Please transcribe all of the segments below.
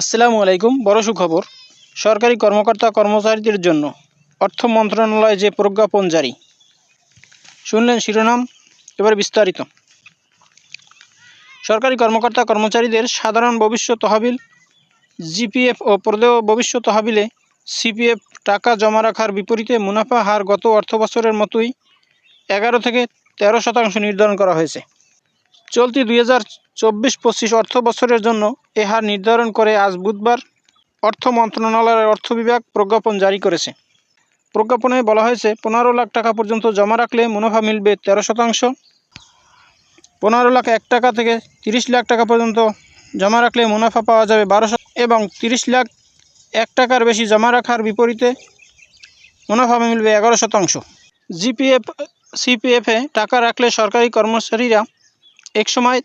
আসসালামু আলাইকুম। বড় সুখবর, সরকারি কর্মকর্তা কর্মচারীদের জন্য অর্থ মন্ত্রণালয় যে প্রজ্ঞাপন জারি। শুনলেন শিরোনাম, এবার বিস্তারিত। সরকারি কর্মকর্তা কর্মচারীদের সাধারণ ভবিষ্যৎ তহবিল, জিপিএফ ও প্রদেয় ভবিষ্যৎ তহবিলে সিপিএফ টাকা জমা রাখার বিপরীতে মুনাফা হার গত অর্থবছরের মতোই এগারো থেকে তেরো শতাংশ নির্ধারণ করা হয়েছে। চলতি দুই হাজার চব্বিশ পঁচিশ অর্থ বছরের জন্য এ হার নির্ধারণ করে আজ বুধবার অর্থ মন্ত্রণালয়ের অর্থ বিভাগ প্রজ্ঞাপন জারি করেছে। প্রজ্ঞাপনে বলা হয়েছে, পনেরো লাখ টাকা পর্যন্ত জমা রাখলে মুনাফা মিলবে তেরো শতাংশ। পনেরো লাখ এক টাকা থেকে তিরিশ লাখ টাকা পর্যন্ত জমা রাখলে মুনাফা পাওয়া যাবে বারোশো এবং তিরিশ লাখ এক টাকার বেশি জমা রাখার বিপরীতে মুনাফা মিলবে এগারো শতাংশ। জিপিএফ, সিপিএফে টাকা রাখলে সরকারি কর্মচারীরা একসময়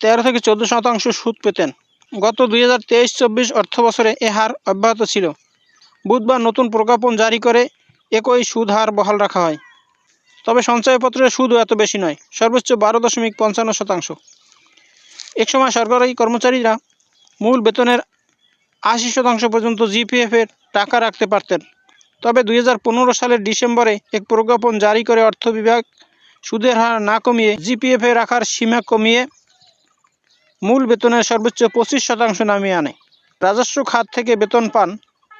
তেরো থেকে চোদ্দ শতাংশ সুদ পেতেন। গত দুই হাজার তেইশ, চব্বিশ অর্থ বছরে এ হার অব্যাহত ছিল। বুধবার নতুন প্রজ্ঞাপন জারি করে একই সুদ হার বহাল রাখা হয়। তবে সঞ্চয়পত্রের সুদও এত বেশি নয়, সর্বোচ্চ বারো দশমিক পঞ্চান্ন শতাংশ। একসময় সরকারি কর্মচারীরা মূল বেতনের আশি শতাংশ পর্যন্ত জিপিএফের টাকা রাখতে পারতেন। তবে দুই হাজার পনেরো সালের ডিসেম্বরে এক প্রজ্ঞাপন জারি করে অর্থ বিভাগ সুদের হার না কমিয়ে জিপিএফে রাখার সীমা কমিয়ে মূল বেতনের সর্বোচ্চ পঁচিশ শতাংশ নামিয়ে আনে। রাজস্ব খাত থেকে বেতন পান,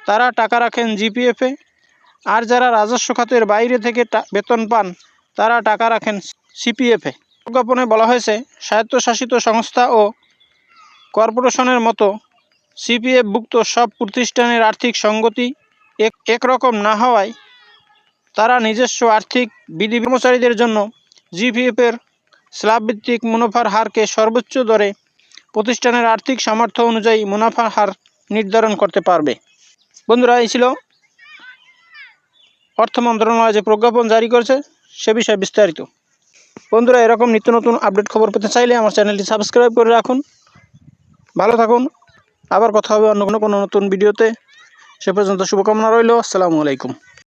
তারা টাকা রাখেন জিপিএফে। আর যারা রাজস্ব খাতের বাইরে থেকে বেতন পান, তারা টাকা রাখেন সিপিএফে। প্রজ্ঞাপনে বলা হয়েছে, স্বায়ত্তশাসিত সংস্থা ও কর্পোরেশনের মতো সিপিএফভুক্ত সব প্রতিষ্ঠানের আর্থিক সঙ্গতি এক, একরকম না হওয়ায় তারা নিজস্ব আর্থিক বিধি কর্মচারীদের জন্য জিপিএফের স্ল্যাবভিত্তিক মুনাফার হারকে সর্বোচ্চ দরে প্রতিষ্ঠানের আর্থিক সামর্থ্য অনুযায়ী মুনাফার হার নির্ধারণ করতে পারবে। বন্ধুরা, এই ছিল অর্থ মন্ত্রণালয় যে প্রজ্ঞাপন জারি করেছে সে বিষয়ে বিস্তারিত। বন্ধুরা, এরকম নিত্য নতুন আপডেট খবর পেতে চাইলে আমার চ্যানেলটি সাবস্ক্রাইব করে রাখুন। ভালো থাকুন। আবার কথা হবে অন্য কোনো কোনো নতুন ভিডিওতে। সে পর্যন্ত শুভকামনা রইল। আসসালামু আলাইকুম।